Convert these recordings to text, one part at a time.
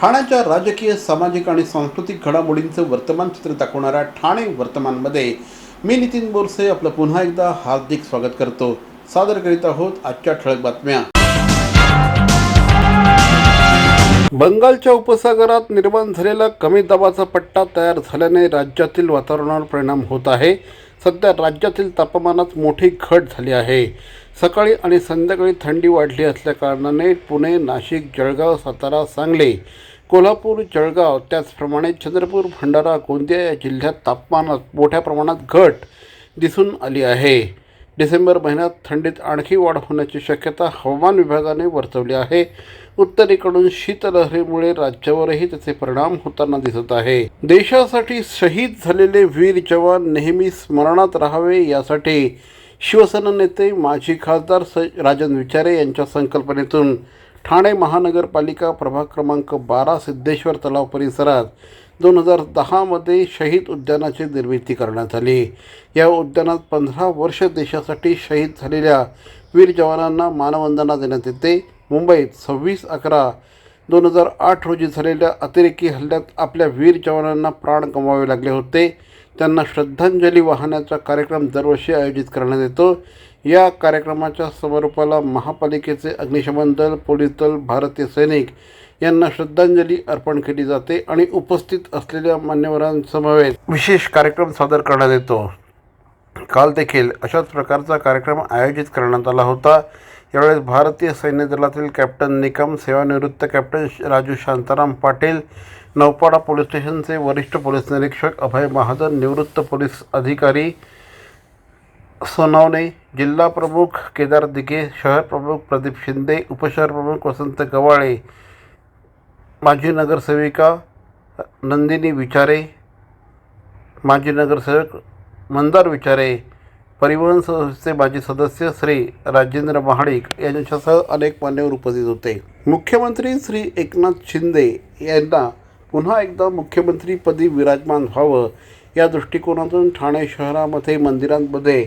ठाण्याच्या राजकीय सामाजिक आणि सांस्कृतिक घडामोडींचं वर्तमान चित्र दाखवणाऱ्या ठाणे वर्तमानमध्ये मी नितीन बोरसे आपलं पुन्हा एकदा हार्दिक स्वागत करतो. सादर करीत आहोत आजच्या ठळक बातम्या. बंगालच्या उपसागरात निर्माण झालेला कमी दाबाचा पट्टा तयार झाल्याने राज्यातील वातावरणावर परिणाम होत आहे. सध्या राज्यातील तापमानात मोठी घट झाली आहे. सकाळी आणि संध्याकाळी थंडी वाढली असल्याकारणाने पुणे नाशिक जळगाव सातारा सांगली कोल्हापूर जळगाव त्याचप्रमाणे चंद्रपूर भंडारा गोंदिया या जिल्ह्यात तापमानात मोठ्या प्रमाणात घट दिसून आली आहे. डिसेंबर महिन्यात थंडीत आणखी वाढ होण्याची शक्यता हवामान विभागाने वर्तवली आहे. उत्तरेकडून शीतलहरीमुळे राज्यावरही त्याचे परिणाम होताना दिसत आहे. देशासाठी शहीद झालेले वीर जवान नेहमी स्मरणात राहावे यासाठी शिवसेना नेते माजी खासदार स राजन विचारे यांच्या संकल्पनेतून ठाणे महानगरपालिका प्रभाग क्रमांक बारा सिद्धेश्वर तलाव परिसरात दोन हजार दहामध्ये शहीद उद्यानाची निर्मिती करण्यात आली. या उद्यानात पंधरा वर्ष देशासाठी शहीद झालेल्या वीर जवानांना मानवंदना देण्यात येते. मुंबईत सव्वीस अकरा दोन हजार आठ रोजी झालेल्या अतिरेकी हल्ल्यात आपल्या वीर जवानांना प्राण गमवावे लागले होते. त्यांना श्रद्धांजली वाहण्याचा कार्यक्रम दरवर्षी आयोजित करण्यात येतो. या कार्यक्रमाच्या समारोपाला महापालिकेचे अग्निशमन दल पोलीस दल भारतीय सैनिक यांना श्रद्धांजली अर्पण केली जाते आणि उपस्थित असलेल्या मान्यवरांसमवेत विशेष कार्यक्रम सादर करण्यात येतो. काल देखील अशाच प्रकारचा कार्यक्रम आयोजित करण्यात आला होता. यावेळेस भारतीय सैन्य दलातील कॅप्टन निकम सेवानिवृत्त कॅप्टन राजू शांताराम पाटील नौपाडा पोलीस स्टेशनचे वरिष्ठ पोलीस निरीक्षक अभय महाजन निवृत्त पोलीस अधिकारी सोनावणे जिल्हा प्रमुख केदार दिघे शहर प्रमुख प्रदीप शिंदे उपशहर प्रमुख वसंत गवाळे माजी नगरसेविका नंदिनी विचारे माजी नगरसेवक मंदार विचारे परिवहन संस्थेचे माजी सदस्य श्री राजेंद्र महाडिक यांच्यासह अनेक मान्यवर उपस्थित होते. मुख्यमंत्री श्री एकनाथ शिंदे यांना पुन्हा एकदा मुख्यमंत्रीपदी विराजमान व्हावं या दृष्टिकोनातून ठाणे शहरामध्ये मंदिरांमध्ये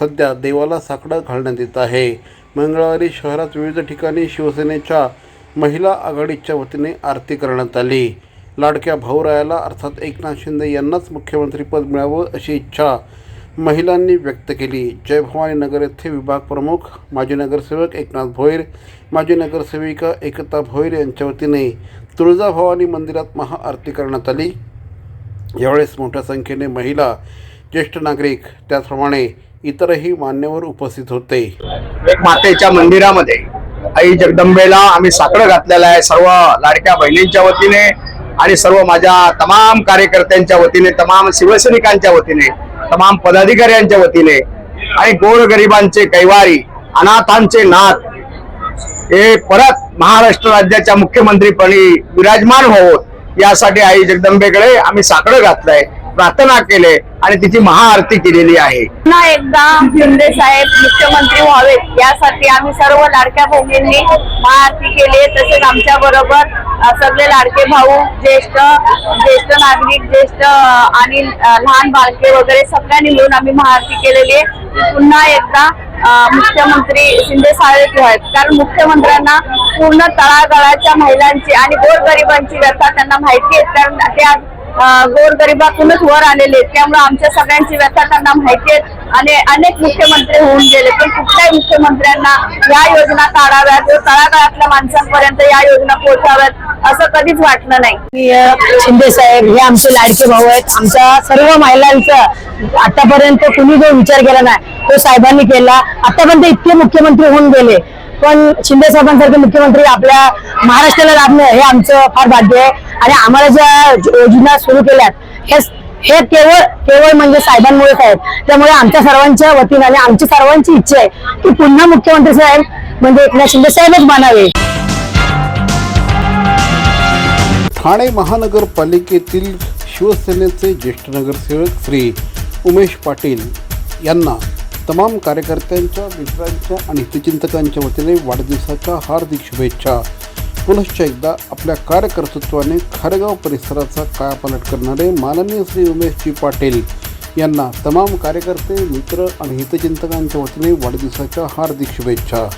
सध्या देवाला साकडं घालण्यात येत आहे. मंगळवारी शहरात विविध ठिकाणी शिवसेनेच्या महिला आघाडीच्या वतीने आरती करण्यात आली. लाडक्या भाऊरायाला अर्थात एकनाथ शिंदे यांनाच मुख्यमंत्रीपद मिळावं अशी इच्छा महिलांनी व्यक्त केली. जय भवानी नगर येथे विभाग प्रमुख माजी नगरसेवक एकनाथ भोईर माजी नगरसेविका एकता भोईर यांच्या वतीने तुळजाभवानी मंदिरात महाआरती करण्यात आली. यावेळेस मोठ्या संख्येने महिला ज्येष्ठ नागरिक त्याचप्रमाणे इतरही मान्यवर उपस्थित होते. एक मातेच्या मंदिरामध्ये आई जगदंबेला आम्ही साकडं घातलेलं आहे. सर्व लाडक्या बहिणींच्या वतीने आणि सर्व माझ्या तमाम कार्यकर्त्यांच्या वतीने तमाम शिवसैनिकांच्या वतीने तमाम पदाधिकाऱ्यांच्या वतीने आणि गोरगरिबांचे कैवारी अनाथांचे नाथ हे परत महाराष्ट्र राज्याच्या मुख्यमंत्रीपणी विराजमान होत यासाठी आई जगदंबेकडे आम्ही साकडं घातलंय प्रार्थना केले. आणि तिची महाआरती केलेली आहे. पुन्हा एकदा शिंदे साहेब मुख्यमंत्री व्हावेत यासाठी आम्ही सर्व लाडक्या बहिणींनी महाआरती केली तसेच आमच्या बरोबर सगळे लाडके भाऊ ज्येष्ठ ज्येष्ठ नागरिक ज्येष्ठ आणि लहान बालके वगैरे सगळ्यांनी मिळून आम्ही महाआरती केलेली आहे. पुन्हा एकदा मुख्यमंत्री शिंदे साहेब आहेत कारण मुख्यमंत्र्यांना पूर्ण तळागाळाच्या महिलांची आणि गोरगरिबांची व्यथा त्यांना माहिती आहे. कारण ते आज गोरगरिबातूनच वर आलेले आहेत. त्यामुळे आमच्या सगळ्यांची व्यथा त्यांना माहिती आहेत. आणि अनेक मुख्यमंत्री होऊन गेले पण कुठल्याही मुख्यमंत्र्यांना या योजना काढाव्यात व तळागाळातल्या माणसांपर्यंत या योजना पोहोचाव्यात असं कधीच वाटलं नाही. शिंदे साहेब हे आमचे लाडके भाऊ आहेत. आमच्या सर्व महिलांचा आतापर्यंत कुणी जो विचार केला नाही तो साहेबांनी केला. आतापर्यंत इतके मुख्यमंत्री होऊन गेले. पण शिंदे साहेबांसारखे मुख्यमंत्री आपल्या महाराष्ट्राला लाभणं हे आमचं फार भाग्य आहे. आणि आम्हाला ज्या योजना सुरू केल्यात हे हे केवळ केवळ म्हणजे साहेबांमुळेच आहेत. त्यामुळे आमच्या सर्वांच्या वतीने आणि आमची सर्वांची इच्छा आहे की पुन्हा मुख्यमंत्री साहेब म्हणजे एकनाथ शिंदे साहेबच बनावे ठाणे महानगरपालिकेतील शिवसेनेचे ज्येष्ठ नगरसेवक श्री उमेश पाटील यांना तमाम कार्यकर्त्यांच्या मित्रांच्या आणि हितचिंतकांच्या वतीने वाढदिवसाच्या हार्दिक शुभेच्छा. पुनश्च एकदा आपल्या कार्यकर्तृत्वाने खारगाव परिसराचा कायापालट करणारे माननीय श्री उमेश जी पाटील यांना तमाम कार्यकर्ते मित्र आणि हितचिंतकांच्या वतीने वाढदिवसाच्या हार्दिक शुभेच्छा.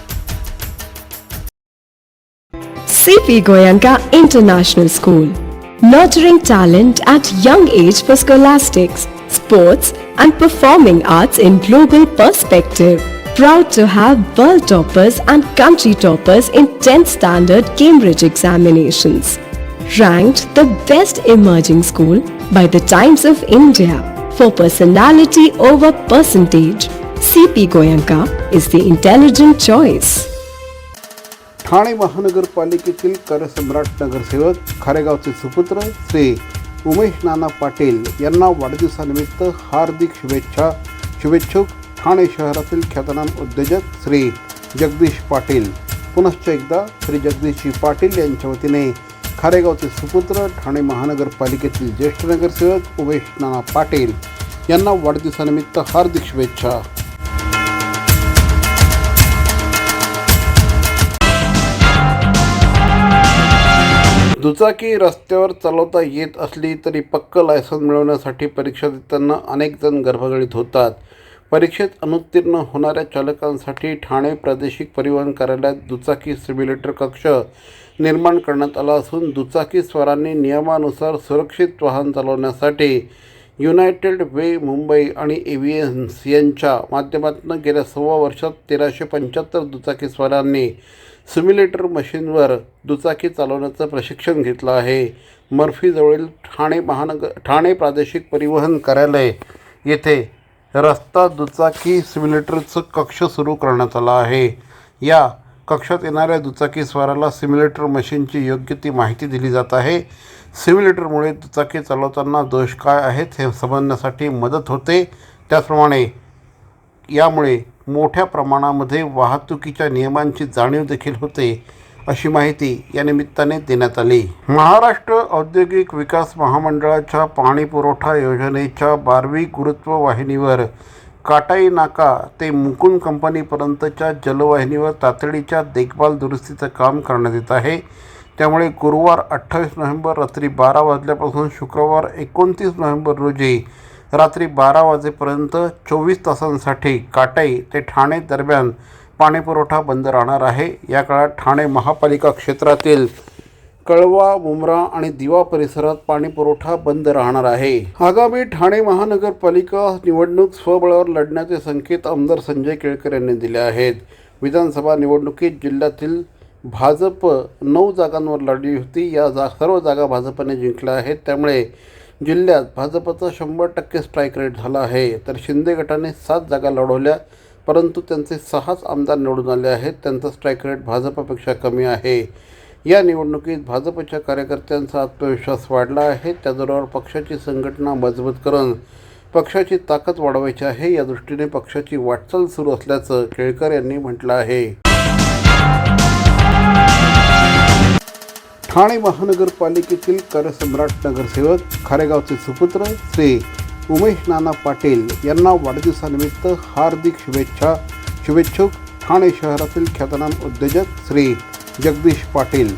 CP Goenka international school nurturing talent at young age for scholastics sports and performing arts in global perspective Proud to have world toppers and country toppers in 10th standard Cambridge examinations. Ranked the best emerging school by the Times of India for personality over percentage. CP Goyanka is the intelligent choice. Thane महानगरपालिकेतील करसम्राट नगरसेवक खारेगावचे सुपुत्र श्री उमेश नाना पाटील यांना वाढदिवसानिमित्त हार्दिक शुभेच्छा शुभेच्छुक ठाणे शहरातील ख्यातनाम उद्योजक श्री जगदीश पाटील. पुनश्च एकदा श्री जगदीशजी पाटील यांच्या वतीने खारेगावचे सुपुत्र ठाणे महानगरपालिकेतील ज्येष्ठ नगरसेवक उमेश नाना पाटील यांना वाढदिवसानिमित्त हार्दिक शुभेच्छा. दुचाकी रस्त्यावर चालवता येत असली तरी पक्क लायसन मिळवण्यासाठी परीक्षा देताना अनेक जण गर्भगळीत होतात. परीक्षेत अनुत्तीर्ण होणाऱ्या चालकांसाठी ठाणे प्रादेशिक परिवहन कार्यालयात दुचाकी सिम्युलेटर कक्ष निर्माण करण्यात आला असून दुचाकी स्वारांनी नियमानुसार सुरक्षित वाहन चालवण्यासाठी युनायटेड वे मुंबई आणि एव्हियन्स यांच्या माध्यमातून गेल्या सव्वा वर्षात तेराशे पंच्याहत्तर दुचाकी स्वारांनी सिम्युलेटर मशीनवर दुचाकी चालवण्याचं प्रशिक्षण घेतलं आहे. मर्फीजवळील ठाणे महानगर ठाणे प्रादेशिक परिवहन कार्यालय येथे रस्ता दुचाकी सिम्युलेटरचं कक्ष सुरू करण्यात आला आहे. या कक्षात येणाऱ्या दुचाकी स्वाराला सिम्युलेटर मशीनची योग्य ती माहिती दिली जात आहे. सिम्युलेटरमुळे दुचाकी चालवताना दोष काय आहेत हे समजण्यासाठी मदत होते. त्याचप्रमाणे यामुळे मोठ्या प्रमाणामध्ये वाहतुकीच्या नियमांची जाणीव देखील होते. अशी माहिती या निमित्ताने देण्यात आली. महाराष्ट्र औद्योगिक विकास महामंडळाच्या पाणी पुरवठा योजनेच्या बारवी गुरुत्व वाहिनीवर काटाई नाका ते मुकुंद कंपनीपर्यंतच्या जलवाहिनीवर तातडीच्या देखभाल दुरुस्तीचं काम करण्यात येत आहे. त्यामुळे गुरुवार अठ्ठावीस नोव्हेंबर रात्री बारा वाजल्यापासून शुक्रवार एकोणतीस नोव्हेंबर रोजी रात्री बारा वाजेपर्यंत चोवीस तासांसाठी काटाई ते ठाणे दरम्यान पाणीपुरवठा बंद राहणार आहे. या काळात ठाणे महापालिका क्षेत्रातील कळवा मुमरा आणि दिवा परिसरात पाणीपुरवठा बंद राहणार आहे. आगामी ठाणे महानगरपालिका निवडणूक स्वबळावर लढण्याचे संकेत आमदार संजय केळकर यांनी दिले आहेत. विधानसभा निवडणुकीत जिल्ह्यातील भाजप नऊ जागांवर लढली होती. या जा सर्व जागा भाजपने जिंकल्या आहेत. त्यामुळे जिल्ह्यात भाजपचा शंभर टक्के स्ट्राईक रेट झाला आहे. तर शिंदे गटाने सात जागा लढवल्या. परंतु त्यांचे सहाच आमदार निवडून आले आहेत. त्यांचा स्ट्राईक रेट भाजपापेक्षा कमी आहे. या निवडणुकीत भाजपच्या कार्यकर्त्यांचा आत्मविश्वास वाढला आहे. त्याचबरोबर पक्षाची संघटना मजबूत करून पक्षाची ताकद वाढवायची आहे. या दृष्टीने पक्षाची वाटचाल सुरू असल्याचं केळकर यांनी म्हटलं आहे. ठाणे महानगरपालिकेतील करसम्राट नगरसेवक खारेगावचे सुपुत्र श्री उमेश नाना पाटील यांना वाढदिवसानिमित्त हार्दिक शुभेच्छा. शुभेच्छुक ठाणे शहरातील ख्यातनाम उद्योजक श्री जगदीश पाटील.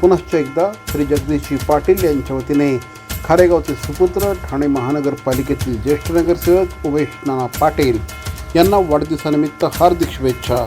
पुनश्च एकदा श्री जगदीशजी पाटील यांच्या वतीने खारेगावचे सुपुत्र ठाणे महानगरपालिकेतील ज्येष्ठ नगरसेवक उमेश नाना पाटील यांना वाढदिवसानिमित्त हार्दिक शुभेच्छा.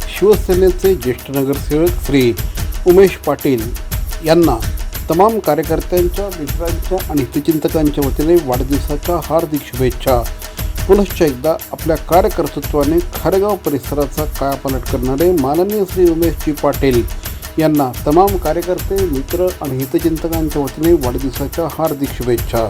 शिवसेनेचे ज्येष्ठ नगरसेवक श्री उमेश पाटील यांना तमाम कार्यकर्त्यांच्या मित्रांच्या आणि हितचिंतकांच्या वतीने वाढदिवसाच्या हार्दिक शुभेच्छा. पुनश्च एकदा आपल्या कार्यकर्तृत्वाने खारेगाव परिसराचा कायापालट करणारे माननीय श्री उमेशजी पाटील यांना तमाम कार्यकर्ते मित्र आणि हितचिंतकांच्या वतीने वाढदिवसाच्या हार्दिक शुभेच्छा.